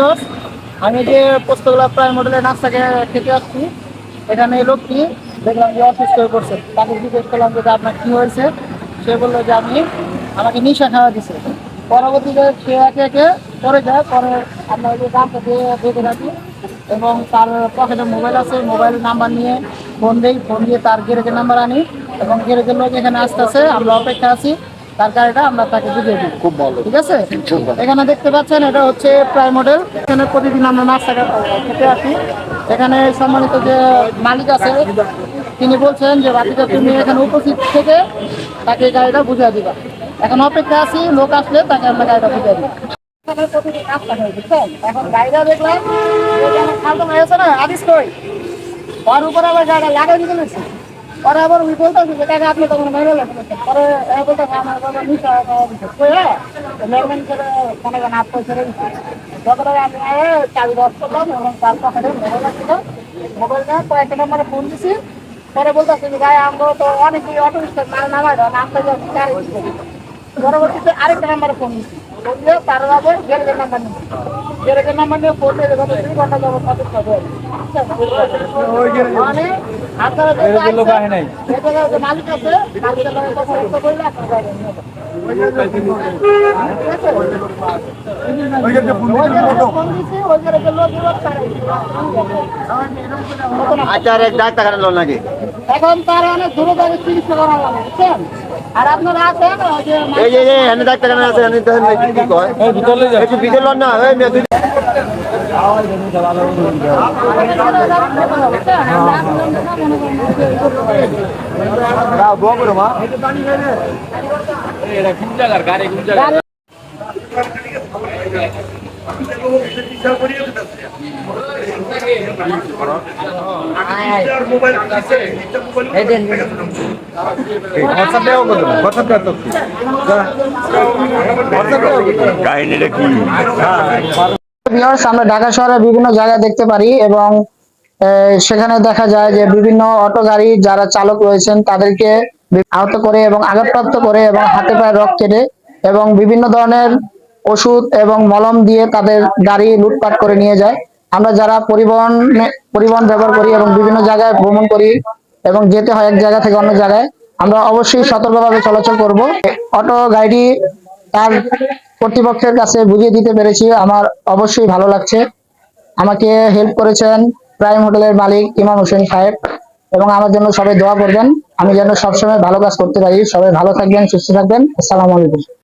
লোক আমি যে পোস্তগোলা প্রায় মডেলের নাস্তাকে খেতে আসছি, এখানে এই লোকটি দেখলাম যে অসুস্থ হয়ে পড়ছে। তাকে জিজ্ঞেস করলাম যে আপনার কি হয়েছে? সে বলল যে আমি আমাকে নিশা খাওয়া দিছে পরবর্তীতে সে একে একে পরে যায় পরে আমরা ওই যে দামটা দিয়ে বেঁধে রাখি এবং তার পকেটে মোবাইল আছে মোবাইল নাম্বার নিয়ে ফোন দেই ফোন দিয়ে তার গ্যারেজের নাম্বার আনি এবং গ্যারেজের লোক এখানে আসতেছে আমরা অপেক্ষা আছি তার গাড়িটা আমরা তাকে বুঝিয়ে দিই। খুব ভালো। ঠিক আছে? এখানে দেখতে পাচ্ছেন এটা হচ্ছে প্রায় মডেল এখানে প্রতিদিন আমরা নাস্তা খেতে আসি। এখানে সম্মানিত যে মালিক আছে তিনি বলছেন যে রাতিটা তুমি এখানে উপস্থিত থেকে তাকে গাড়িটা বুঝিয়ে দিবা। এখন অপেক্ষা আছি, লোক আসলে তাকে আমরা গাড়িটা বুঝিয়ে দিই। এখানে দেখলাম পরে মেরে লাগতেছেন পরে দশ ফোন দিছি। পরে বলতেছে যে, ভাই, আমরা তো অনেকেই অটো রিক্সা মাল নামাই যে গাড়ি পরবর্তীতে আরেকটা নাম্বারে ফোন দিয়ে তার আবার গ্যারেজের নাম্বার নিচ্ছি গ্যারেজের নাম্বার নিয়ে ফোন দিয়ে গত দুই ঘণ্টা যাব সাথে। খবর মানে আপনারা যে মালিক আছে মালিকের বললে আপনার। আচ্ছা ডাক্তার নাকি? এখন তার অনেক দূরে দাঁড়িয়ে চিকিৎসা করা লাগে বুঝছেন? আর আপনারা আছেন ওই যে এই যে এই এনে ডাক্তার কাটা আছে এনে দেখেন এই কি কয়? একটু ভিতর লন না এই মেয়ে দুই না আমরা ঢাকা শহরের বিভিন্ন জায়গায় দেখতে পারি এবং আহ, সেখানে দেখা যায় যে বিভিন্ন অটো গাড়ি যারা চালক রয়েছেন তাদেরকে আহত করে এবং আঘাতপ্রাপ্ত করে এবং হাতে পায়ে রক কেটে এবং বিভিন্ন ধরনের ওষুধ এবং মলম দিয়ে তাদের গাড়ি লুটপাট করে নিয়ে যায়। আমরা যারা পরিবহন পরিবহন ব্যবহার করি এবং বিভিন্ন জায়গায় ভ্রমণ করি এবং যেতে হয় এক জায়গা থেকে অন্য জায়গায়, আমরা অবশ্যই সতর্কভাবে চলাচল করব। অটো গাড়ি তার কর্তৃপক্ষের কাছে বুঝিয়ে দিতে পেরেছি। আমার অবশ্যই ভালো লাগছে। আমাকে হেল্প করেছেন প্রাইম হোটেলের মালিক ইমাম হোসেন সাহেব এবং আমার জন্য সবাই দোয়া করবেন। আমি যেন সবসময় ভালো কাজ করতে পারি। সবাই ভালো থাকবেন, সুস্থ থাকবেন। আসসালামু আলাইকুম।